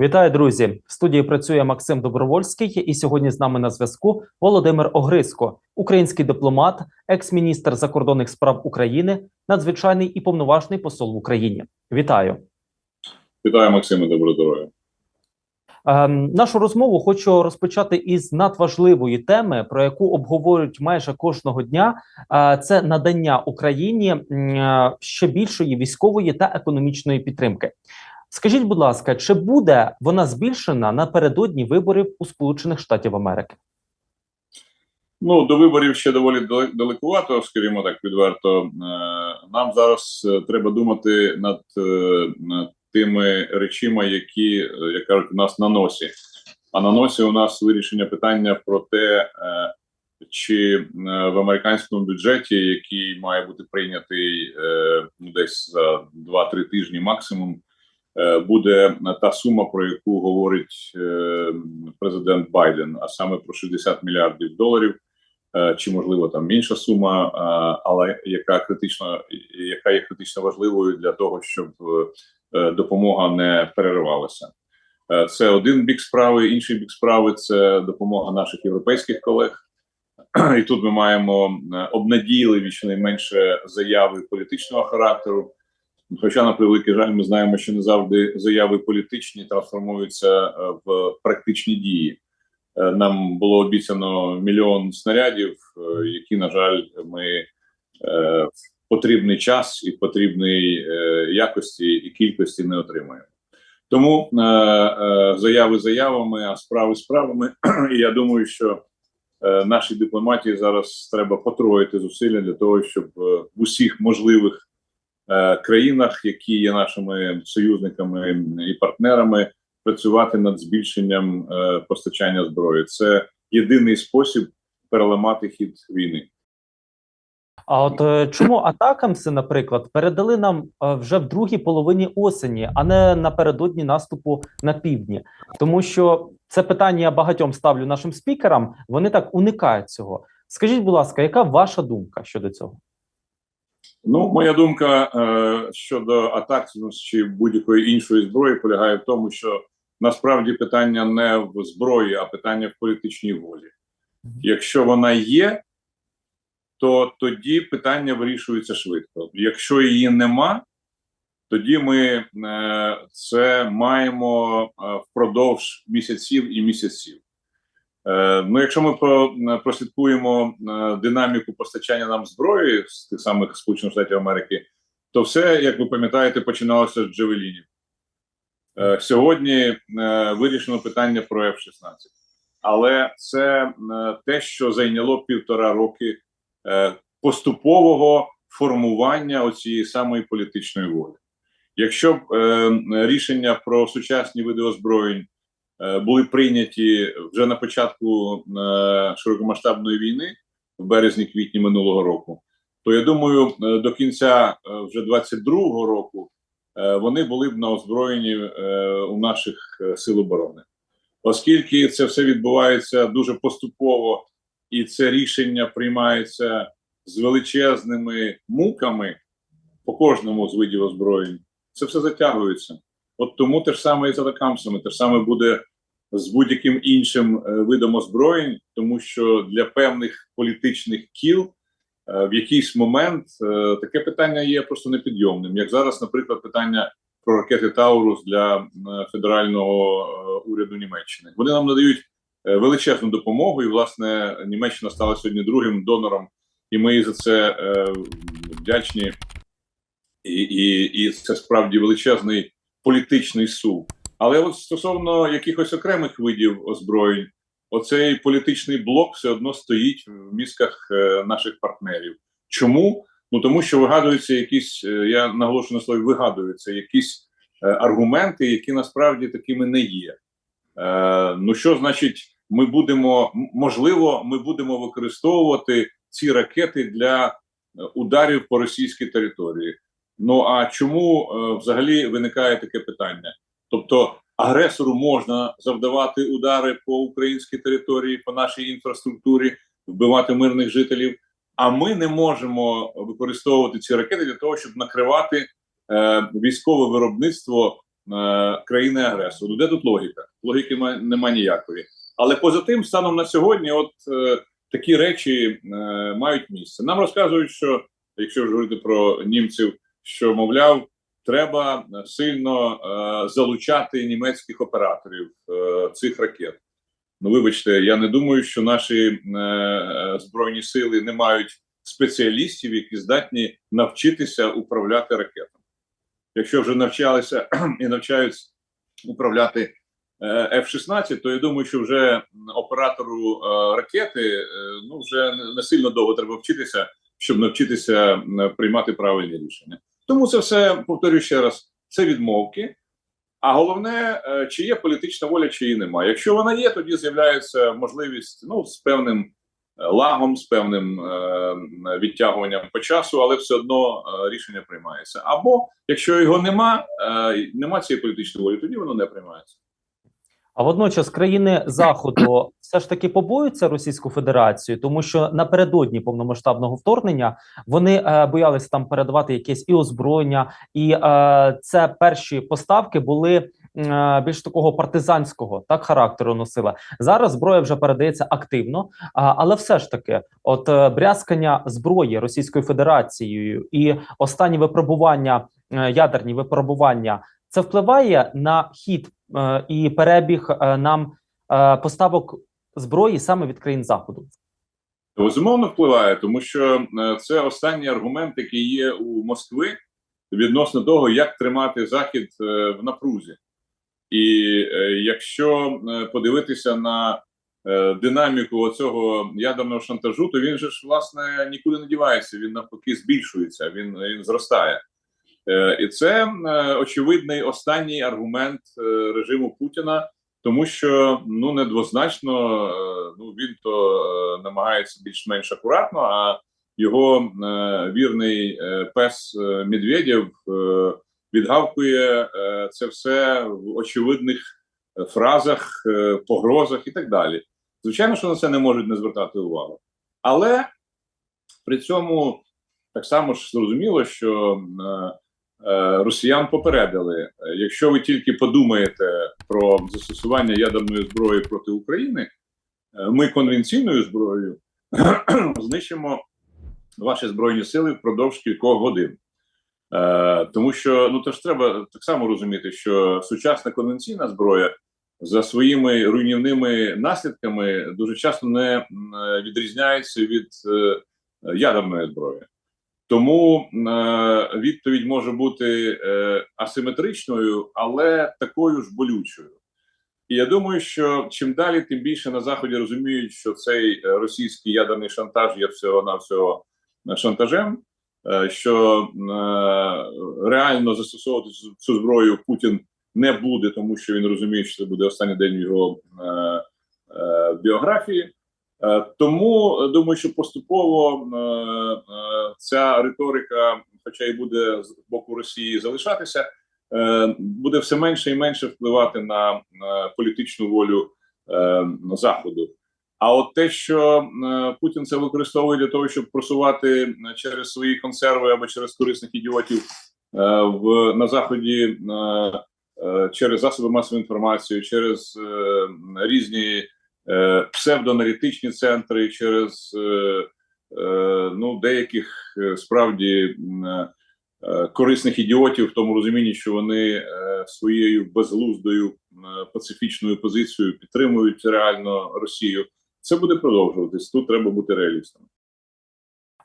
Вітаю, друзі! В студії працює Максим Добровольський, і сьогодні з нами на зв'язку Володимир Огриско, український дипломат, екс-міністр закордонних справ України, надзвичайний і повноважний посол в Україні. Вітаю! Вітаю, Максиме, доброго здоров'я. Ем, нашу розмову хочу розпочати із надважливої теми, про яку обговорюють майже кожного дня. Е, це надання Україні е, ще більшої військової та економічної підтримки. Скажіть, будь ласка, чи буде вона збільшена напередодні виборів у Сполучених Штатів Америки? Ну, до виборів ще доволі далекувато, скажімо так, відверто. Е, Нам зараз е, треба думати над, е, над тими речима, які, як кажуть, у нас на носі. А на носі у нас вирішення питання про те, чи в американському бюджеті, який має бути прийнятий ну, десь за 2-3 тижні максимум, буде та сума, про яку говорить е, президент Байден, а саме про 60 мільярдів доларів. Е, Чи можливо там інша сума, е, але яка критично, яка є критично важливою для того, щоб е, допомога не переривалася. Е, Це один бік справи. Інший бік справи це допомога наших європейських колег. І тут ми маємо е, обнадійливі щонайменше заяви політичного характеру. Хоча, на превеликий жаль, ми знаємо, що не завжди заяви політичні трансформуються е, в практичні дії. Е, Нам було обіцяно мільйон снарядів, е, які, на жаль, ми в потрібний час і в потрібній якості і кількості не отримаємо. Тому заяви заявами, а справи справами. І я думаю, що нашій дипломатії зараз треба потроїти зусилля для того, щоб в усіх можливих країнах, які є нашими союзниками і партнерами, працювати над збільшенням е, постачання зброї. Це єдиний спосіб переламати хід війни. А от е, чому атакамси, наприклад, передали нам е, вже в другій половині осені, а не напередодні наступу на півдні? Тому що це питання я багатьом ставлю нашим спікерам. Вони так уникають цього. Скажіть, будь ласка, яка ваша думка щодо цього? Ну, моя думка е, щодо атак чи будь-якої іншої зброї полягає в тому, що насправді питання не в зброї, а питання в політичній волі. Якщо вона є, то тоді питання вирішується швидко. Якщо її нема, тоді ми е, це маємо е, впродовж місяців і місяців. Е, ну, якщо ми про, е, прослідкуємо е, динаміку постачання нам зброї з тих самих Сполучених Штатів Америки, то все, як ви пам'ятаєте, починалося з Джевелінів. Сьогодні вирішено питання про F-16. Але це те, що зайняло півтора роки поступового формування оцієї самої політичної волі. Якщо б рішення про сучасні види озброєнь були прийняті вже на початку е, широкомасштабної війни в березні-квітні минулого року, то я думаю, е, до кінця е, вже 22-го року е, вони були б на озброєнні е, у наших е, сил оборони. Оскільки це все відбувається дуже поступово, і це рішення приймається з величезними муками по кожному з видів озброєнь, це все затягується. От тому те ж саме і з атакамсами, те ж саме буде з будь-яким іншим е, видом озброєнь, тому що для певних політичних кіл е, в якийсь момент е, таке питання є просто непідйомним. Як зараз, наприклад, питання про ракети Таурус для федерального уряду Німеччини. Вони нам надають величезну допомогу, і власне Німеччина стала сьогодні другим донором, і ми за це вдячні. І, і, і це справді величезний політичний сув. Але от стосовно якихось окремих видів озброєнь, оцей політичний блок все одно стоїть в мізках е, наших партнерів. Чому? Ну тому що вигадуються якісь, е, я наголошую на слові, вигадуються якісь е, аргументи, які насправді такими не є. Ну що значить, ми будемо можливо, ми будемо використовувати ці ракети для ударів по російській території. Ну а чому е, взагалі виникає таке питання? Тобто агресору можна завдавати удари по українській території, по нашій інфраструктурі, вбивати мирних жителів. А ми не можемо використовувати ці ракети для того, щоб накривати е, військове виробництво е, країни агресору. Де тут логіка? Логіки ма- нема ніякої. Але поза тим, станом на сьогодні, от е, такі речі е, мають місце. Нам розказують, що якщо вже говорити про німців, що мовляв, треба сильно е, залучати німецьких операторів е, цих ракет. Ну, вибачте, я не думаю, що наші е, е, збройні сили не мають спеціалістів, які здатні навчитися управляти ракетами. Якщо вже навчалися і навчаються управляти е, F-16, то я думаю, що вже оператору е, ракети е, ну вже не сильно довго треба вчитися, щоб навчитися приймати правильні рішення. Тому це все повторюю ще раз: це відмовки. А головне, е, чи є політична воля, чи її немає. Якщо вона є, тоді з'являється можливість ну з певним е, лагом, з певним е, відтягуванням по часу, але все одно е, рішення приймається. Або якщо його нема, е, нема цієї політичної волі, тоді воно не приймається. А водночас країни Заходу все ж таки побоюються Російську Федерацію, тому що напередодні повномасштабного вторгнення вони е, боялися там передавати якесь і озброєння, і е, це перші поставки були. е, Більш такого партизанського так характеру носила зараз. Зброя вже передається активно, але все ж таки, от е, брязкання зброї Російською Федерацією і останні випробування, е, ядерні випробування, це впливає на хід і перебіг е, нам е, поставок зброї саме від країн заходу. Безумовно впливає, тому що е, це останній аргумент, який є у Москви відносно того, як тримати захід е, в напрузі. І е, якщо е, подивитися на е, динаміку цього ядерного шантажу, то він же ж власне нікуди не дівається. Він навпаки збільшується, він, він зростає. Е, І це е, очевидний останній аргумент е, режиму Путіна, тому що ну недвозначно ну він то намагається більш-менш акуратно, а його вірний пес Медведєв відгавкує це все в очевидних фразах, погрозах і так далі. Звичайно, що на це не можуть не звертати увагу, але при цьому так само ж зрозуміло, що росіян попередили: е, якщо ви тільки подумаєте про застосування ядерної зброї проти України, е, ми конвенційною зброєю знищимо ваші збройні сили впродовж кількох годин. Е, тому що ну то ж треба так само розуміти, що сучасна конвенційна зброя за своїми руйнівними наслідками дуже часто не е, відрізняється від е, ядерної зброї. Тому е, відповідь може бути е, асиметричною, але такою ж болючою. І я думаю, що чим далі, тим більше на заході розуміють, що цей е, російський ядерний шантаж є всього навсього шантажем, е, що е, реально застосовувати цю зброю Путін не буде, тому що він розуміє, що це буде останній день його е, е, біографії. Е, Тому е, думаю, що поступово е, ця риторика, хоча й буде з боку Росії залишатися, буде все менше і менше впливати на, політичну волю Заходу. А от те, що Путін це використовує для того, щоб просувати через свої консерви або через корисних ідіотів в на заході через засоби масової інформації, через різні псевдоаналітичні центри, через е, е, ну деяких е, справді е, е, корисних ідіотів в тому розумінні, що вони е, своєю безглуздою пацифічною позицією підтримують реально Росію. Це буде продовжуватись. Тут треба бути реалістами.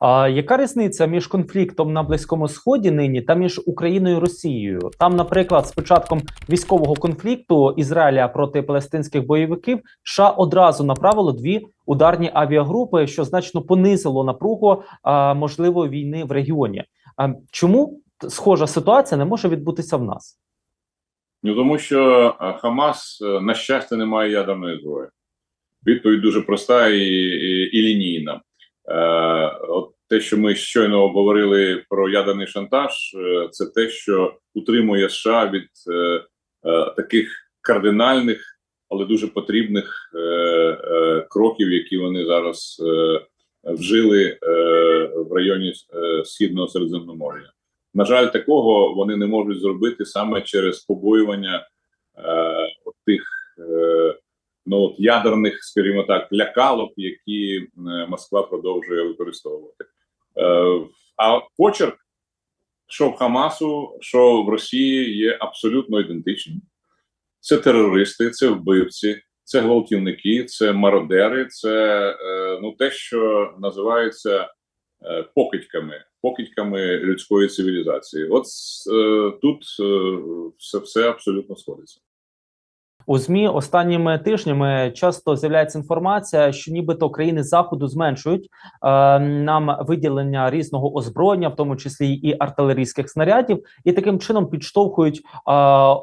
А яка різниця між конфліктом на Близькому Сході нині та між Україною і Росією? Там, наприклад, з початком військового конфлікту Ізраїля проти палестинських бойовиків США одразу направило дві ударні авіагрупи, що значно понизило напругу можливої війни в регіоні. А чому схожа ситуація не може відбутися в нас? Ну тому що Хамас, е, на щастя, не має ядерної зброї. Відповідь дуже проста і, і, і лінійна. Е, от те, що ми щойно обговорили про ядерний шантаж, е, це те, що утримує США від е, таких кардинальних, але дуже потрібних кроків, які вони зараз вжили в районі східного Середземномор'я. На жаль, такого вони не можуть зробити саме через побоювання тих ну, от ядерних, скажімо так, лякалок, які е, Москва продовжує використовувати. Е, а почерк, що в Хамасу, що в Росії, є абсолютно ідентичним. Це терористи, це вбивці, це гвалтівники, це мародери, це е, ну те, що називається е, покидьками, покидьками людської цивілізації. От е, тут е, все, все абсолютно сходиться. У змі останніми тижнями часто з'являється інформація, що нібито країни заходу зменшують е, нам виділення різного озброєння, в тому числі і артилерійських снарядів, і таким чином підштовхують е,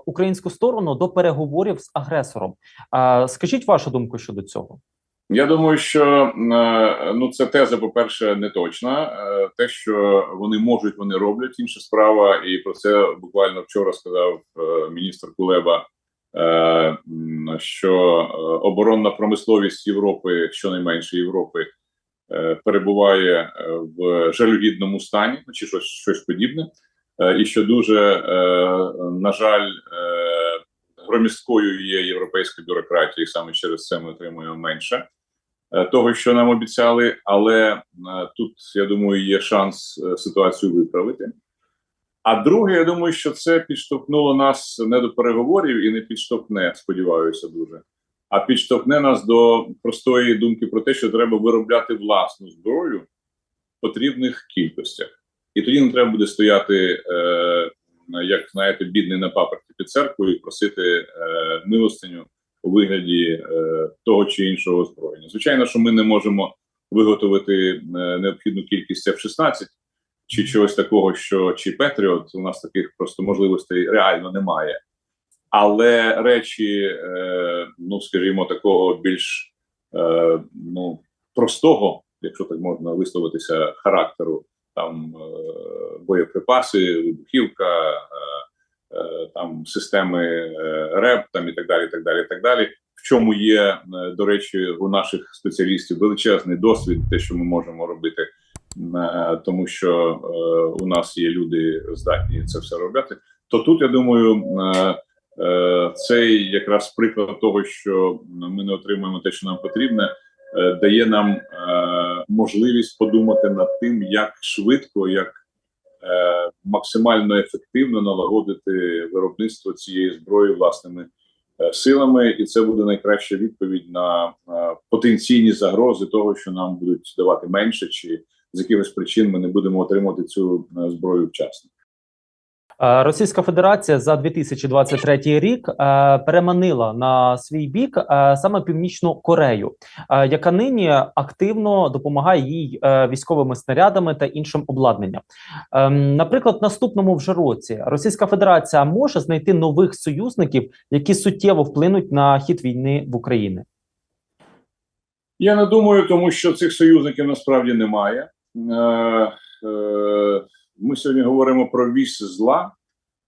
українську сторону до переговорів з агресором. Е, скажіть вашу думку щодо цього? Я думаю, що е, ну це теза, по-перше, не точна. Е, Те, що вони можуть, вони роблять інша справа, і про це буквально вчора сказав е, міністр Кулеба. Е, Що е, оборонна промисловість Європи, щонайменше Європи, е, перебуває в жалюгідному стані, ну, чи щось, щось подібне, і що дуже, на жаль, громісткою є європейська бюрократія, і саме через це ми отримуємо менше того, що нам обіцяли. Але тут я думаю, є шанс ситуацію виправити. А друге, я думаю, що це підштовхнуло нас не до переговорів і не підштовхне, сподіваюся, дуже. А підштовхне нас до простої думки про те, що треба виробляти власну зброю в потрібних кількостях. І тоді не треба буде стояти, е, як знаєте, бідний на паперті під церквою і просити е, милостиню у вигляді е, того чи іншого озброєння. Звичайно, що ми не можемо виготовити е, необхідну кількість F-16 чи чогось такого, що чи Петріот. У нас таких просто можливостей реально немає. Але речі, е, ну скажімо, такого більш е, ну простого, якщо так можна висловитися, характеру там е, боєприпаси, вибухівка, е, е, там системи е, РЕП, там і так далі. і так далі, і так далі. В чому є, е, до речі, у наших спеціалістів величезний досвід, те, що ми можемо робити, тому що е, у нас є люди здатні це все робити. То тут я думаю, е, е, цей якраз приклад того, що ми не отримуємо те, що нам потрібне е, дає нам е, можливість подумати над тим, як швидко, як е, максимально ефективно налагодити виробництво цієї зброї власними е, силами, і це буде найкраща відповідь на е, потенційні загрози того, що нам будуть давати менше, чи з якихось причин ми не будемо отримувати цю е, зброю вчасно. Е, Російська Федерація за 2023 рік е, переманила на свій бік саме Північну Корею, яка нині активно допомагає їй військовими снарядами та іншим обладнанням. Ем, Наприклад, в наступному вже році Російська Федерація може знайти нових союзників, які суттєво вплинуть на хід війни в Україні. Я не думаю, тому що цих союзників насправді немає. Е, е, ми сьогодні говоримо про вісь зла.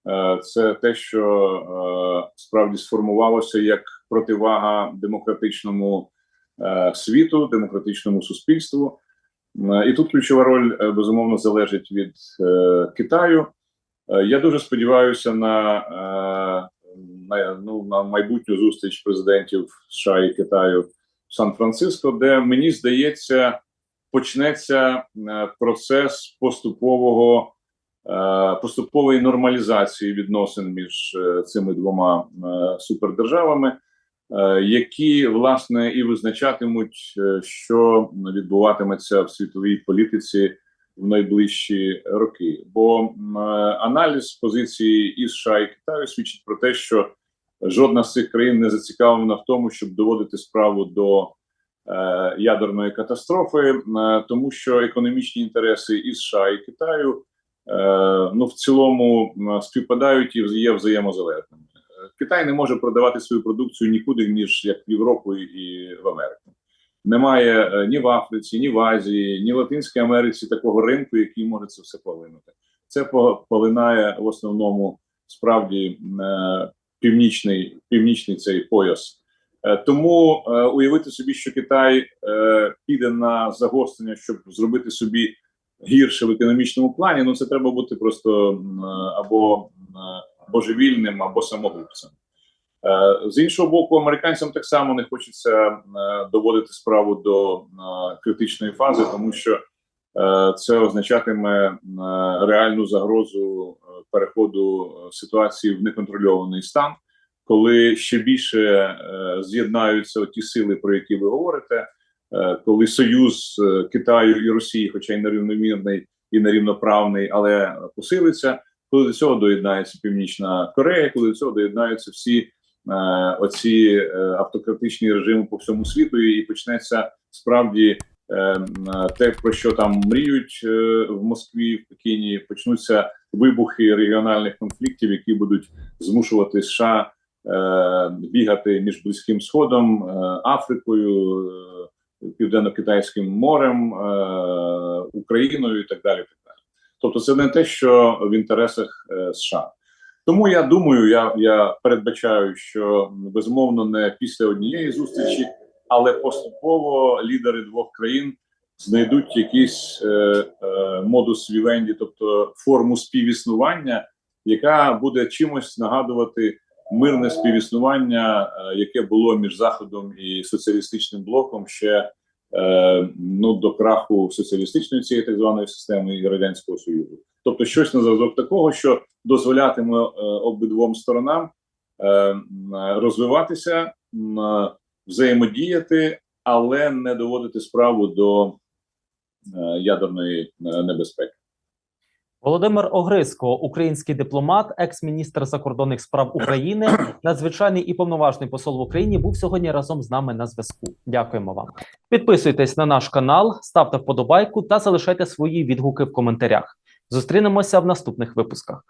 Е, це те, що справді сформувалося як противага демократичному світу, демократичному суспільству. І тут ключова роль безумовно залежить від Китаю. Я дуже сподіваюся на, на, ну, на майбутню зустріч президентів США і Китаю в Сан-Франциско, де мені здається, почнеться е, процес поступового е, поступової нормалізації відносин між е, цими двома супердержавами, які власне і визначатимуть, що відбуватиметься в світовій політиці в найближчі роки. Бо аналіз позиції і США і Китаю свідчить про те, що жодна з цих країн не зацікавлена в тому, щоб доводити справу до ядерної катастрофи, е, тому що економічні інтереси і США і Китаю е, ну в цілому співпадають і є взаємозалежними. Е, Китай не може продавати свою продукцію нікуди ніж як в Європу і в Америку. Немає е, ні в Африці, ні в Азії, ні в Латинській Америці такого ринку, який може це все полинути. Це по- полинає в основному справді е, північний, північний цей пояс. Е, Тому е, уявити собі, що Китай е, піде на загострення, щоб зробити собі гірше в економічному плані, ну це треба бути просто або божевільним, або самогубцем. З іншого боку, американцям так само не хочеться доводити справу до критичної фази, тому що це означатиме реальну загрозу переходу ситуації в неконтрольований стан, коли ще більше е, з'єднаються ті сили, про які ви говорите, е, коли союз е, Китаю і Росії, хоча й нерівномірний і нерівноправний, але посилиться, коли до цього доєднається Північна Корея, коли до цього доєднаються всі е, оці автократичні режими по всьому світу, і почнеться справді е, те, про що там мріють в Москві, в Пекіні, почнуться вибухи регіональних конфліктів, які будуть змушувати США бігати між близьким сходом, е, Африкою, е, Південно-Китайським морем, е, Україною і так далі. Так далі. Тобто, це не те, що в інтересах е, США. Тому я думаю, я, я передбачаю, що безумовно не після однієї зустрічі, але поступово лідери двох країн знайдуть якийсь е, е, модус вівенді, тобто форму співіснування, яка буде чимось нагадувати мирне співіснування, е, яке було між Заходом і соціалістичним блоком ще е, ну до краху соціалістичної цієї так званої системи і радянського союзу. Тобто, щось на зразок такого, що дозволятиме е, обидвом сторонам розвиватися, взаємодіяти, але не доводити справу до ядерної небезпеки. Володимир Огриско, український дипломат, екс-міністр закордонних справ України, надзвичайний і повноважний посол в Україні, був сьогодні разом з нами на зв'язку. Дякуємо вам. Підписуйтесь на наш канал, ставте вподобайку та залишайте свої відгуки в коментарях. Зустрінемося в наступних випусках.